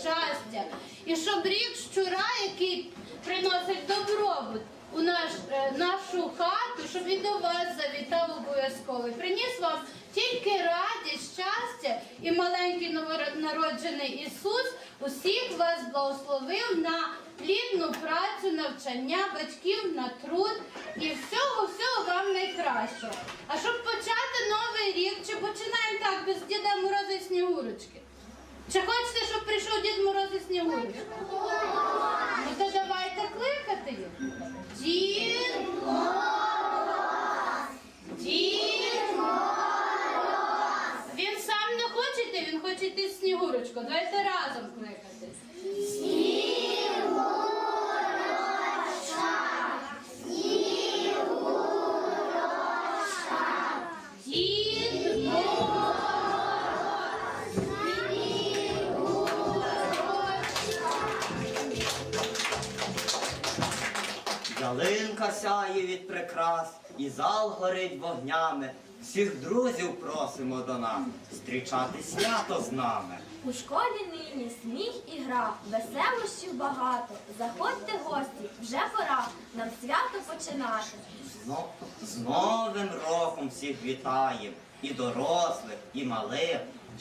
щастя. І щоб рік щура, який приносить добробут у наш, е, нашу хату, щоб він до вас завітав обов'язково. Приніс вам тільки радість, щастя і маленький новонароджений Ісус усіх вас благословив на плідну працю, навчання батьків на труд і всього, всього вам найкращого. А щоб почати новий рік, чи починаємо так без Діда Мороза і Снігурочки? Чи хочете, щоб прийшов Дід Мороз і Снігурочка? Ну то давайте кликати вогнями. Всіх друзів просимо до нас зустрічати свято з нами. У школі нині сміх і гра, веселощів багато. Заходьте гості, вже пора нам свято починати. Зно- З Новим роком всіх вітаєм, і дорослих, і малих.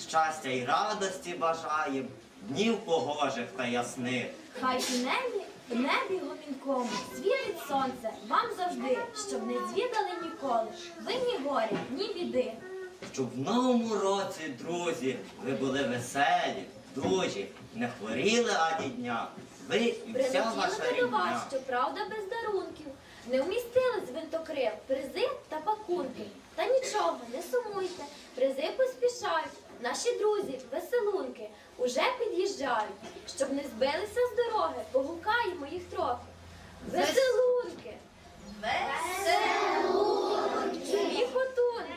Щастя і радості бажаєм, днів погожих та ясних. Хай у небі, в небі гомінкому світить сонце вам завжди, щоб не звідали ніколи. Ви ні горя, ні біди. Щоб в новому році, друзі, ви були веселі, дужі, не хворіли ані дня. Ви і вся ваша Прилетіли до вас, рідня. без дарунків. Не вмістили з винтокрил призи та пакунки. Та нічого, не сумуйте, призи поспішають. Наші друзі, веселунки, уже під'їжджають. Щоб не збилися з дороги, погукаємо їх трохи. Веселунки! Веселунки! Сміхотунки!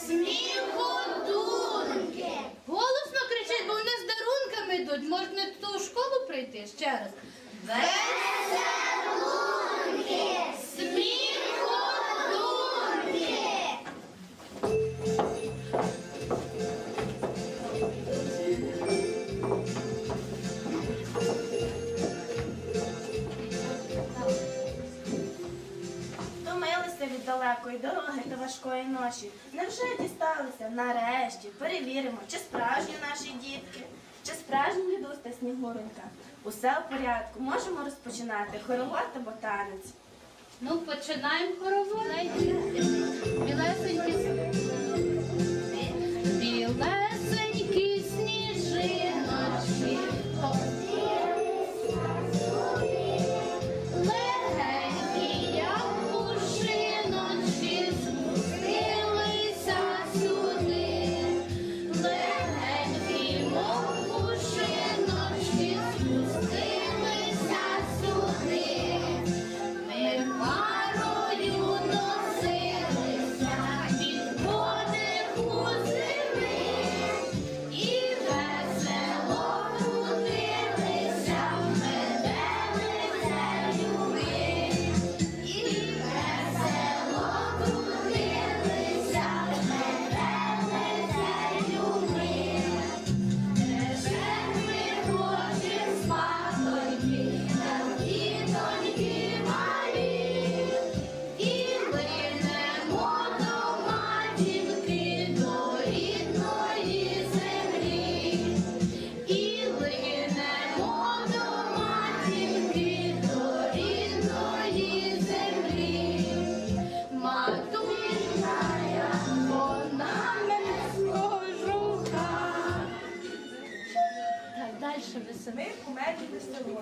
Сміходунки! Голосно кричать, бо вони з дарунками йдуть. Можна не ту школу прийти ще раз. Веселунки! Невже дісталися? Нарешті перевіримо, чи справжні наші дітки, чи справжні дідусь та снігуронька. Усе в порядку. Можемо розпочинати хоровод та ботанець. Ну, починаємо хоровод. Білесенькі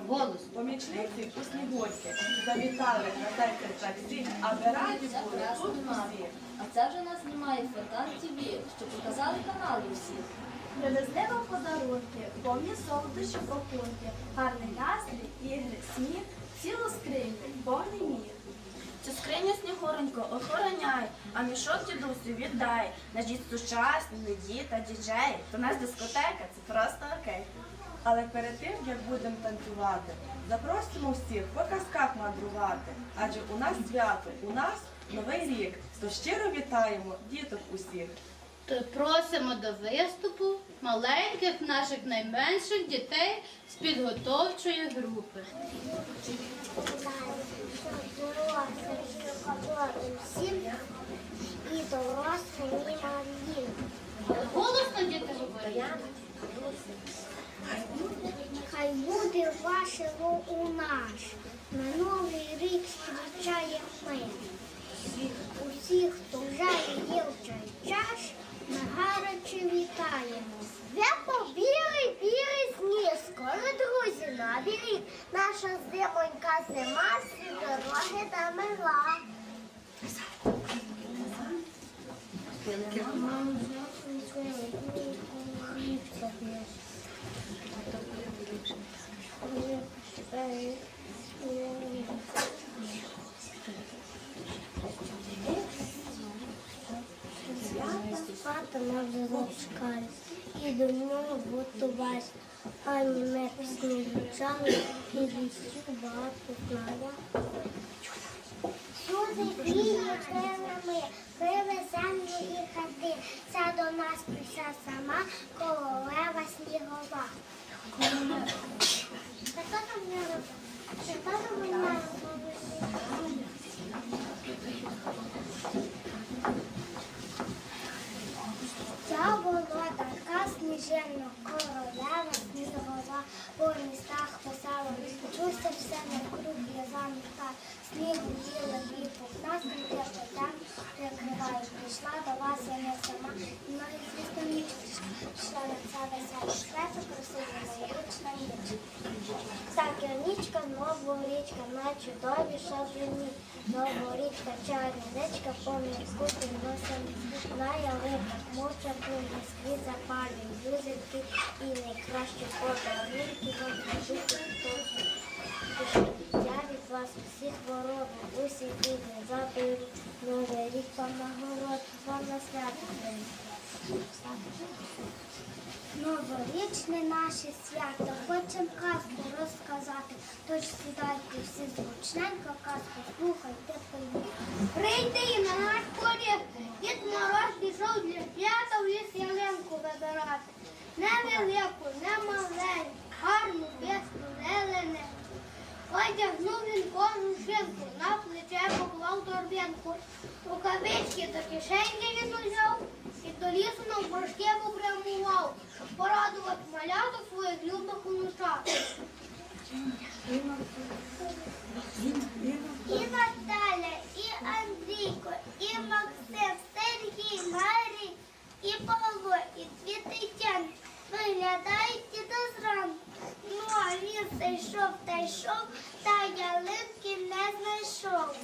Голос. помічниці у снігурки, завітали на серце таксі, аби раді були тут усі. А це вже нас знімає Фонтан ТВ, що показали канали всі. Привезли вам подарунки, повні солодощі пакунки, гарний настрій, ігри, сміх, цілу скриньку, повний мір. Цю скриню снігуронько охороняй, а мішок дідусю віддай. Наш дід сучасний, не дід, а діджей. То нас дискотека, це просто окей. Але перед тим, як будемо танцювати, запросимо всіх по казках мандрувати. Адже у нас свято, у нас новий рік. То щиро вітаємо діток усіх. То просимо до виступу маленьких наших найменших дітей з підготовчої групи. Всім і дорослим, і. Голосно діти говорять. Хай буде ваше у наш. На новий рік зустрічає ми. Усіх, хто вже є в цей час, ми гаряче вітаємо. Свято білий, білий сніг, скоро друзі новий рік. Наша зимонька зима, всі дороги домила. Свято ми вже зачекали, і до нього готувались. Ані ми звучали, і вістю багато знала. Сюди віє крилами, крили землю і хати. Ця до нас прийшла сама королева снігова. Ця була така сніжена королева снігова, по містах писала, Чуся все навкруг в'язаних та снігу біла і Прийшла до вас я не сама, навіть звісно ніч пішла на це веселе свято, просила новорічна ніч. Так, нічка, новорічка, на чудовіша зимі, новорічка, чарівничка, помні скутим носом, на ялинках, мовча плуги, скрізь запалюють юзики і найкращі подарунки вам Я від вас усіх ворог, усі дні заберу, новий рік вам нагород, вам на свято день. Новорічне наше свято, хочем казку розказати. Тож сідайте всі зручненько, казку слухайте поймі. Прийди на наш поріг, дід мороз пішов для свята в ліс ялинку вибирати. Не велику, не маленьку, гарну, песну, зелене. Одягнув він кожушинку, на плече поклав торбинку. Рукавички до кишеньки він узяв і до лісу на навпрошки попрямував, щоб порадувати маляток своїх любих онучат. І Наталя, і Андрійко, і Максим, Сергій, Марій, і Павло, і дві Тетяни виглядають і до зранку. А він та йшов, та йшов, та ялинки не знайшов.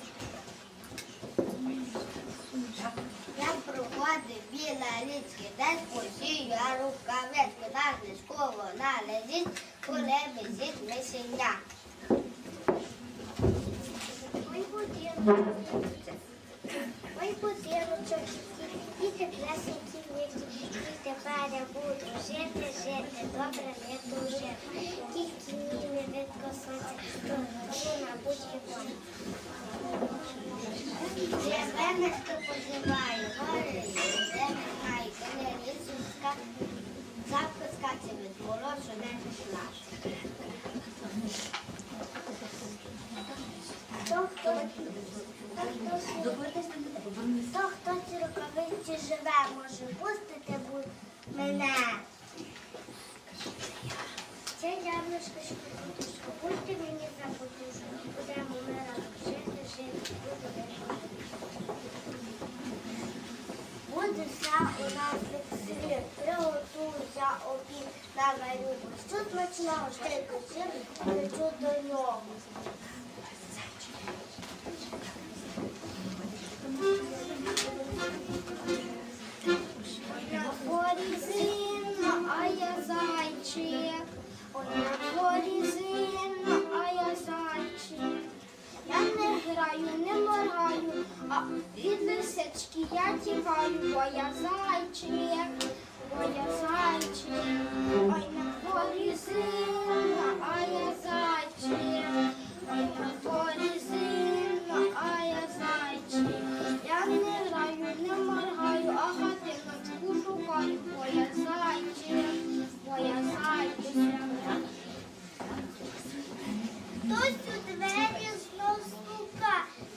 Я проходив біля річки, десь посію, а рукавичку на книжково належить, коли висить мишеня. Будиночок, діти вірті, і тепер я буду жити, жити, добре не тужити. Тільки мені не видко сонця, то на будь вон. Зеленочко позиває, гори, зелений хай, коли морозу не пішла. Хто хто? Хто хто живе, може пустити будь мене. Це яблучко шкодушко, будьте мені за подушку, будемо ми разом жити, жити, буду вижити. Буде все у нас світ, приготуйся обід на варю. Що смачного, що й хочу до нього. Зайчик. Ой, на дворі зимно, а я. Я не граю, не моргаю, а від лисички я тікаю, бо я зайчик, бо я на зимно, а я зайчик. Ой, на дворі зимно, а я. Я не граю, не моргаю, а хатиночку Хтось у двері знов стука,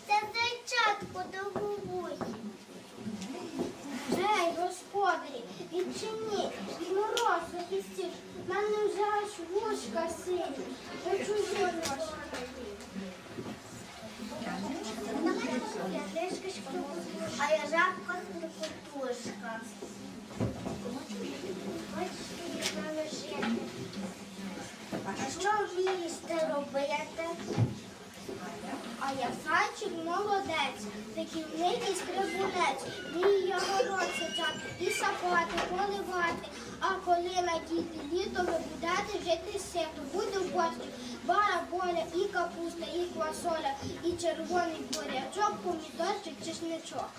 це зайчатку до губусь. Гей, господарі, відчини, від мороз захистів, мене вже аж вушка сині, до чужої ножки. А я жабка-стрикотушка. Вмієте робити? А я зайчик молодець, таківник і скрибунець, я город саджати і сапати, поливати. А коли надійде літо, ви будете жити сито, буде в борщі, бара, боля, і капуста, і квасоля, і червоний бурячок, помідорчик, чесничок.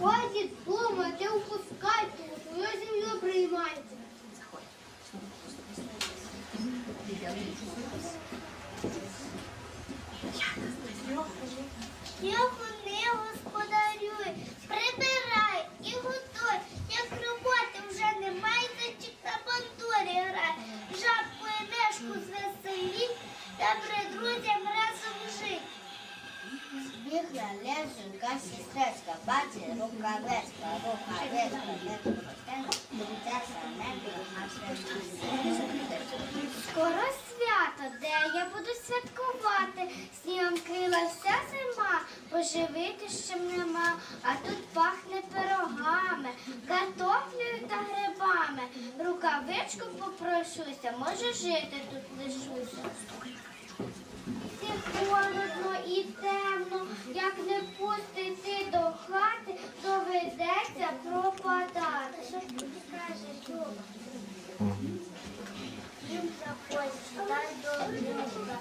Ходіть, думайте, упускайте, свою землю приймайте. Його не господарюй, прибирай і готуй. Як роботи вже немає, зайчик на. Жабку і мешку звеселіть, та при друзям разом жить. Збігла леженька, сестричка, бачить рукавичка, не не Скоро свято, де я буду святкувати. Снігом крила вся зима, поживити ще нема, а тут пахне пирогами, картоплею та грибами. Рукавичку попрошуся, може жити тут лишуся. І холодно і темно, як не пустити до хати, доведеться пропадати. Що ти скажеш, Люба? Їм заходь, дай добрюка.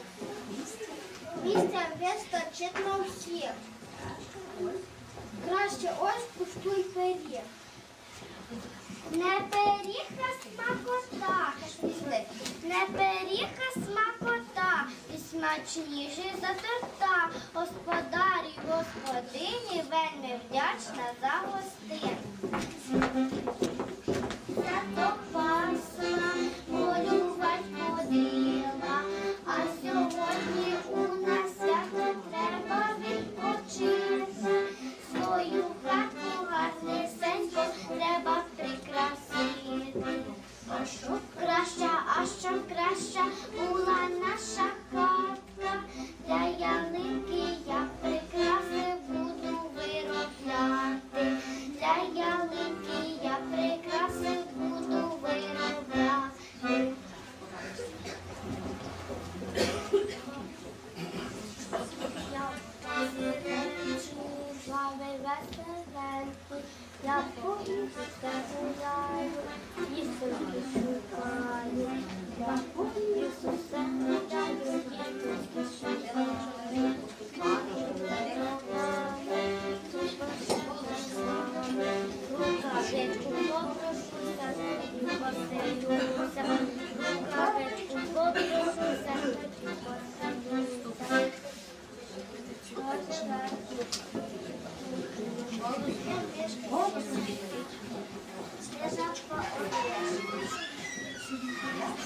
Місця вистачить на всіх. Краще ось пустуй пиріг. Не пиріг, а смакота. Не пиріг, смакота. І смачніший за торта. Господарі, господині, вельми вдячна за гостин.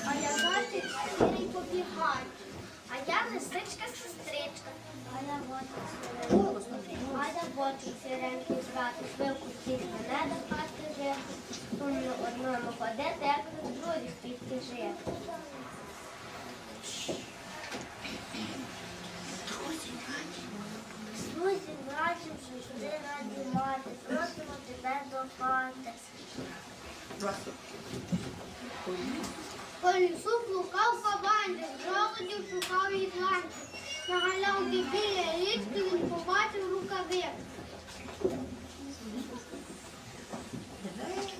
А я зайчик сірий побігай, а я лисичка сестричка, а я сіренький, а я водик сіренький звати, вилку всіх мене до хати жити, сумно одному ходити, як до других піти жити. Друзі, братів, сестри, раді мати, просимо тебе до хати. По лісу блукав кабанчик, жолудів шукав ігланчик. На галявці біля річки він побачив рукавик.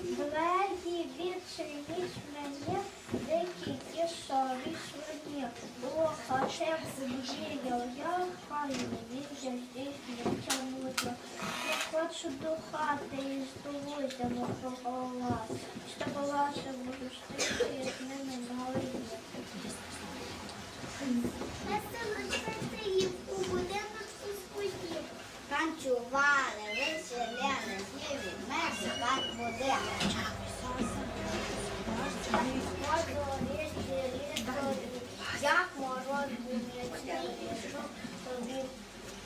Двері більше, ніж мені, дикі ті сові свині. Було хоче землі, я хай не віржа здесь хочу до хати і здовуйся, мого голова. Щоб ваша бурштики з ними ноги. у будиночку скутів. Танцювали, веселяли, так буде. Як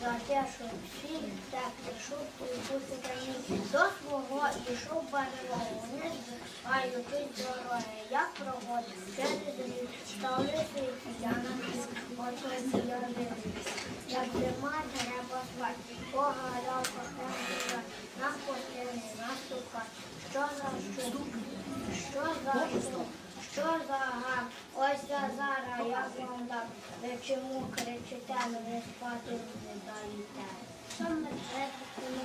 пішов за що всі теплі шутки бути. До свого ішов барилову, не а любить дороги, як проводив через рік, столиці я на отоці я дивлюсь. Як зима треба звати, ралка хрестила, на постелі наступати. Що за що? Що за що? Що за гам? Ось я зараз як вам дам. Чому кричите, мене спати не даєте? Що ми не? Не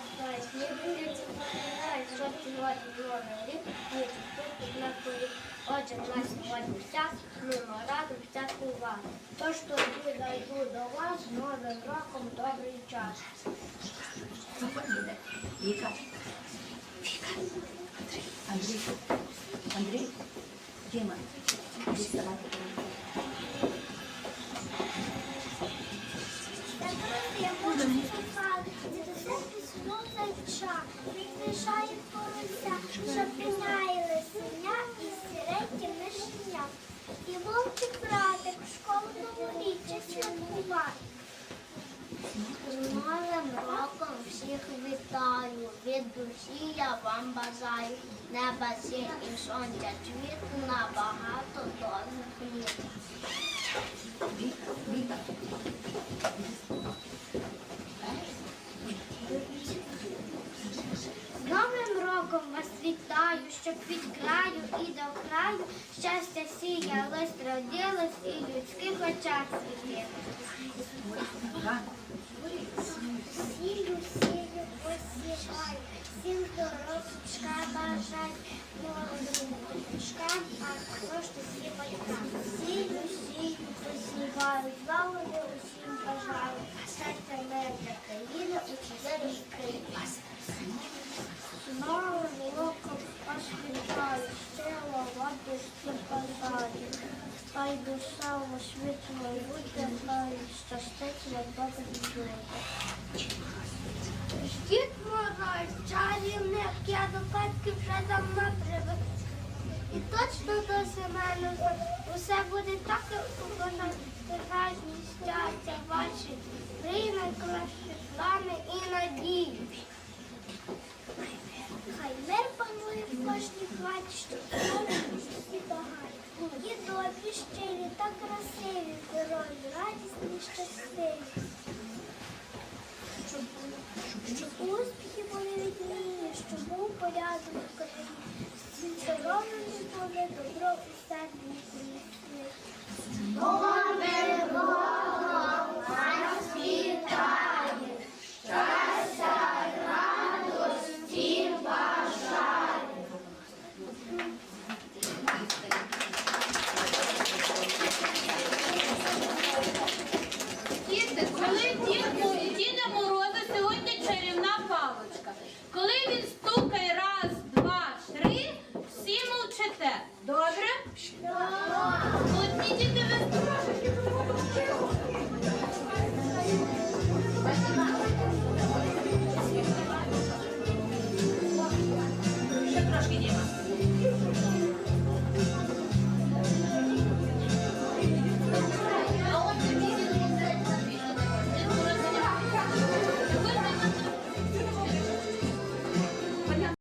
на полі. Отже, в нас сьогодні вся, ми разом вся увага. Тож тоді зайду до вас новим роком добрий час. Андрій, Андрій, Діма. Я можу сказати, дідуся пісню зайча, відмішає порося, що піняє лисеня і сіренькі мишеня. І вовчик братик в школу новоріччя святкувати. Роком всіх вітаю, від душі я вам бажаю, неба сіль і сонця цвіту на багато довгих літ. Віка, З Новим роком вас вітаю, щоб від краю і до краю щастя сіялось, родилось і людських очах світило. Сію, сію, посівай, всім здоров'ячка бажай, молодочкам, а також усі батькам. Сію, сію, посіваю, злагоди усім бажаю, щастя мир для країни, у чотири країни. Новим роком вас вітаю, щиро воду бажаю. Хай душа у світло буде, хай щастить вам добре люди. Дід Мороз, чарівник, я до петки вже давно привик. І точно до Семена усе буде так, як воно справжні щастя ваші, мрії найкращі плани і надії. Хай мир панує в кожній хаті, кожен всі багаті. Добрі, щирі та красиві, здорові, радісні, щасливі. Щоб, успіхи були відмінні, щоб був порядок в країні. Всі здорові були, добро у серці